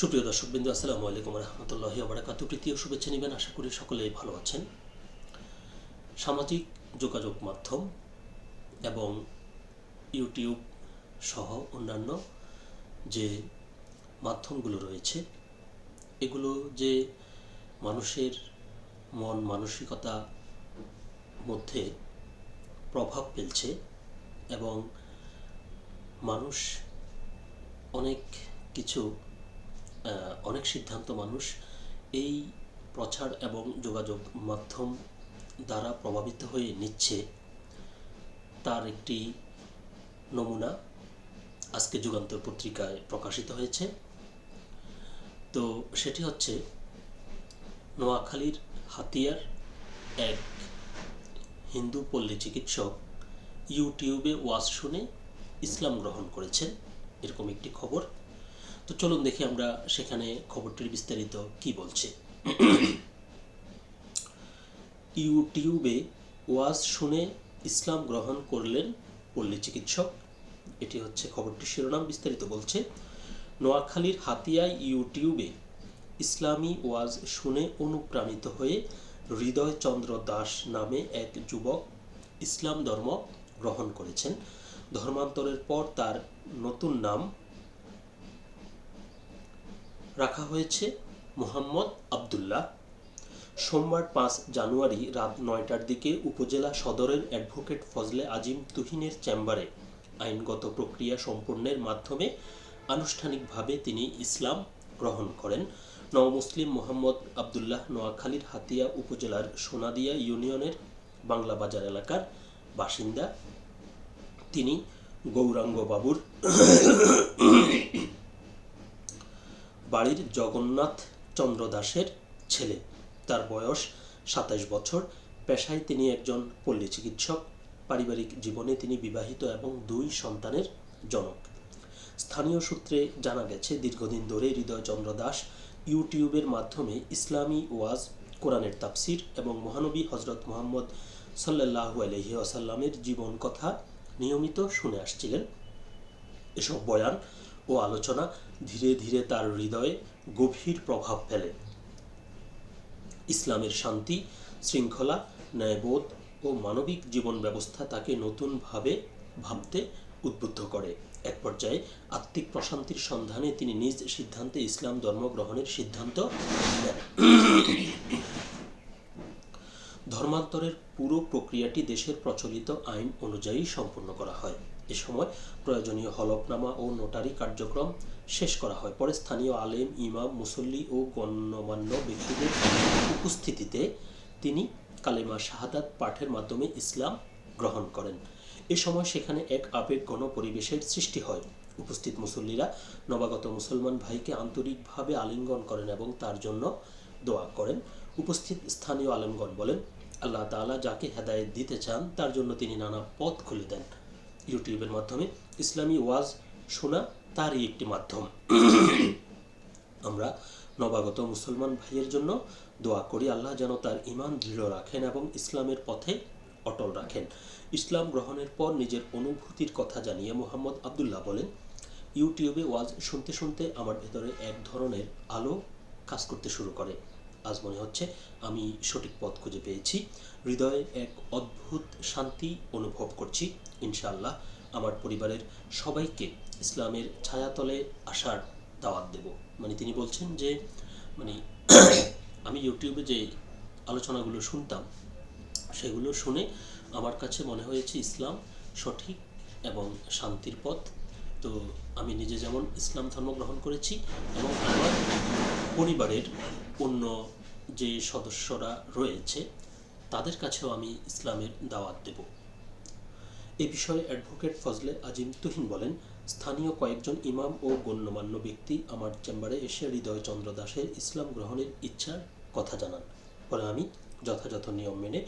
সুপ্রিয় দর্শকবৃন্দ, আসসালামু আলাইকুম রহমতুল্লাহি আবরাকাতু প্রীতি ও শুভেচ্ছা নেবেন, আশা করি সকলেই ভালো আছেন। সামাজিক যোগাযোগ মাধ্যম এবং ইউটিউব সহ অন্যান্য যে মাধ্যমগুলো রয়েছে, এগুলো যে মানুষের মন মানসিকতা মধ্যে প্রভাব ফেলছে এবং মানুষ অনেক কিছু অনেক সিদ্ধান্ত মানুষ এই প্রচার এবং যোগাযোগ মাধ্যম দ্বারা প্রভাবিত হয়ে নিচ্ছে, তার একটি নমুনা আজকে যুগান্তর পত্রিকায় প্রকাশিত হয়েছে। তো সেটি হচ্ছে নোয়াখালীর হাতিয়ার এক হিন্দু পল্লী চিকিৎসক ইউটিউবে ওয়াজ শুনে ইসলাম গ্রহণ করেছেন। এরকম একটি খবর। তো চলুন দেখি আমরা সেখানে খবরটির বিস্তারিত কি বলছে। ইউটিউবে ওয়াজ শুনে ইসলাম গ্রহণ করলেন পল্লী চিকিৎসক। এটি হচ্ছে খবরটির শিরোনাম বিস্তারিত বলছে, নোয়াখালীর হাতিয়ায় ইউটিউবে ইসলামী ওয়াজ শুনে অনুপ্রাণিত হয়ে হৃদয়চন্দ্র দাস নামে এক যুবক ইসলাম ধর্ম গ্রহণ করেছেন। ধর্মান্তরের পর তার নতুন নাম রাখা হয়েছে মোহাম্মদ আবদুল্লাহ। সোমবার পাঁচ জানুয়ারি রাত নয়টার দিকে উপজেলা সদরের অ্যাডভোকেট ফজলে আজিম তুহিনের চেম্বারে আইনগত প্রক্রিয়া সম্পূর্ণের মাধ্যমে আনুষ্ঠানিকভাবে তিনি ইসলাম গ্রহণ করেন। নবমুসলিম মোহাম্মদ আবদুল্লাহ নোয়াখালীর হাতিয়া উপজেলার সোনাদিয়া ইউনিয়নের বাংলা বাজার এলাকার বাসিন্দা। তিনি গৌরাঙ্গ বাবুর বাড়ির জগন্নাথ চন্দ্র দাসের ছেলে। তার বয়স সাতাশ বছর। পেশায় তিনি একজন পল্লী চিকিৎসক। পারিবারিক জীবনে তিনি বিবাহিত এবং দুই সন্তানের জনক। স্থানীয় সূত্রে জানা গেছে, দীর্ঘদিন ধরে হৃদয়চন্দ্র দাস ইউটিউবের মাধ্যমে ইসলামী ওয়াজ, কোরআনের তাফসির এবং মহানবী হজরত মোহাম্মদ সাল্লাহু আলহি আসাল্লামের জীবন কথা নিয়মিত শুনে আসছিলেন। এসব বয়ান ও আলোচনা ধীরে ধীরে তার হৃদয়ে গভীর প্রভাব ফেলে। ইসলামের শান্তি, শৃঙ্খলা, ন্যায়বোধ ও মানবিক জীবন ব্যবস্থা তাকে নতুনভাবে ভাবতে উদ্বুদ্ধ করে। এক পর্যায়ে আত্মিক প্রশান্তির সন্ধানে তিনি নিজ সিদ্ধান্তে ইসলাম ধর্ম গ্রহণের সিদ্ধান্ত নেন। ধর্মান্তরের পুরো প্রক্রিয়াটি দেশের প্রচলিত আইন অনুযায়ী সম্পন্ন করা হয়। এ সময় প্রয়োজনীয় হলফনামা ও নোটারি কার্যক্রম শেষ করা হয়। পরে স্থানীয় আলেম, ইমাম, মুসল্লি ও গণ্যমান্য ব্যক্তিদের উপস্থিতিতে তিনি কালেমা শাহাদাত পাঠের মাধ্যমে ইসলাম গ্রহণ করেন। এ সময় সেখানে এক আবেগঘন পরিবেশের সৃষ্টি হয়। উপস্থিত মুসল্লিরা নবাগত মুসলমান ভাইকে আন্তরিকভাবে আলিঙ্গন করেন এবং তার জন্য দোয়া করেন। উপস্থিত স্থানীয় আলেমগণ বলেন, আল্লাহ তাআলা যাকে হেদায়েত দিতে চান, তার জন্য তিনি নানা পথ খুলে দেন। ইউটিউবের মাধ্যমে। ইসলামী ওয়াজ শোনা তারই একটি মাধ্যম। আমরা নবাগত মুসলমান ভাইয়ের জন্য দোয়া করি, আল্লাহ যেন তার ইমান দৃঢ় রাখেন এবং ইসলামের পথে অটল রাখেন। ইসলাম গ্রহণের পর নিজের অনুভূতির কথা জানিয়ে মোহাম্মদ আবদুল্লাহ বলেন, ইউটিউবে ওয়াজ শুনতে শুনতে আমার ভেতরে এক ধরনের আলো কাজ করতে শুরু করে। আজ মনে হচ্ছে আমি সঠিক পথ খুঁজে পেয়েছি। হৃদয়ে এক অদ্ভুত শান্তি অনুভব করছি। ইনশাআল্লাহ আমার পরিবারের সবাইকে ইসলামের ছায়াতলে আসার দাওয়াত দেব। মানে তিনি বলছেন যে মানে আমি ইউটিউবে যে আলোচনাগুলো শুনতাম, সেগুলো শুনে আমার কাছে মনে হয়েছে ইসলাম সঠিক এবং শান্তির পথ। তো আমি নিজে যেমন ইসলাম ধর্ম গ্রহণ করেছি এবং আমার পরিবারের অন্য যে সদস্যরা রয়েছে, তাদের কাছেও আমি ইসলামের দাওয়াত দেব। এ বিষয়ে অ্যাডভোকেট ফজলে আজিম তুহিন বলেন, স্থানীয় কয়েকজন ইমাম ও গণ্যমান্য ব্যক্তি আমার চেম্বারে এসে হৃদয়চন্দ্র দাসের ইসলাম গ্রহণের ইচ্ছার কথা জানান। পরে আমি যথাযথ নিয়ম মেনে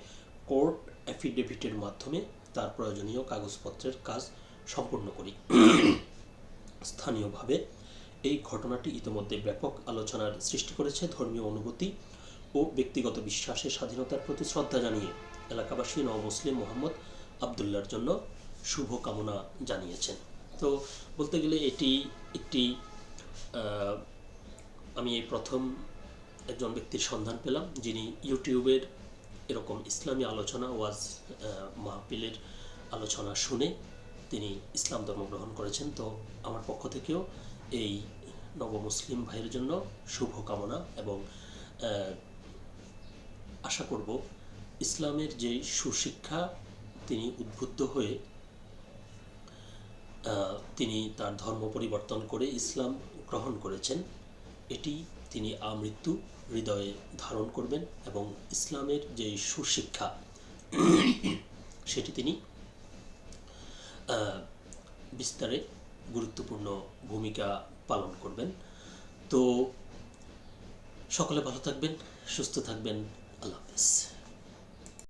কোর্ট অ্যাফিডেভিটের মাধ্যমে তার প্রয়োজনীয় কাগজপত্রের কাজ সম্পূর্ণ করি। স্থানীয়ভাবে এই ঘটনাটি ইতিমধ্যে ব্যাপক আলোচনার সৃষ্টি করেছে ধর্মীয় অনুভূতি ও ব্যক্তিগত বিশ্বাসের স্বাধীনতার প্রতি শ্রদ্ধা জানিয়ে এলাকাবাসী নবমুসলিম মোহাম্মদ আবদুল্লার জন্য শুভ কামনা জানিয়েছেন। তো বলতে গেলে এটি একটি আমি এই প্রথম একজন ব্যক্তির সন্ধান পেলাম যিনি ইউটিউবের এরকম ইসলামী আলোচনা ওয়াজ আহ, মাহফিলের আলোচনা শুনে তিনি ইসলাম ধর্ম গ্রহণ করেছেন। তো আমার পক্ষ থেকেও এই নবমুসলিম ভাইয়ের জন্য শুভ কামনা এবং আশা করব ইসলামের যে সুশিক্ষা তিনি উদ্বুদ্ধ হয়ে তিনি তার ধর্ম পরিবর্তন করে ইসলাম গ্রহণ করেছেন। এটি তিনি আমৃত্যু হৃদয়ে ধারণ করবেন এবং ইসলামের যে সুশিক্ষা, সেটি তিনি বিস্তারে গুরুত্বপূর্ণ ভূমিকা পালন করবেন। তো সকলে ভালো থাকবেন, সুস্থ থাকবেন। আল্লাহ হাফেজ।